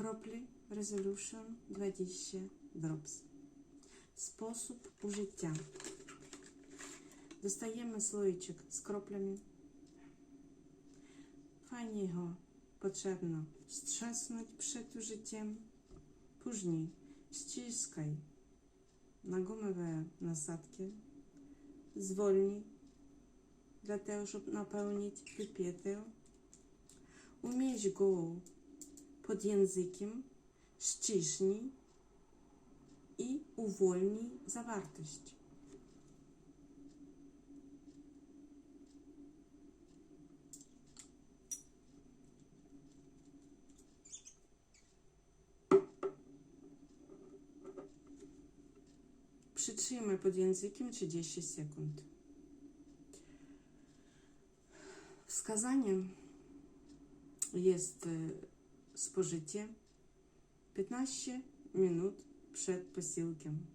Кроплі Resolution 20 Drops. Спосіб ужиття. Достаємо слоїчок з кроплями. Fajnie його потрібно strzesnąć przed użyciem. Później ściskaj na gumowe nasadki. Zwolnij, dlatego, żeby napełnić pipietę. Umieść go pod językiem, ściśnij i uwolnij zawartość. Przytrzymaj pod językiem 30 sekund. Wskazaniem jest Спожиття 15 минут перед посилком.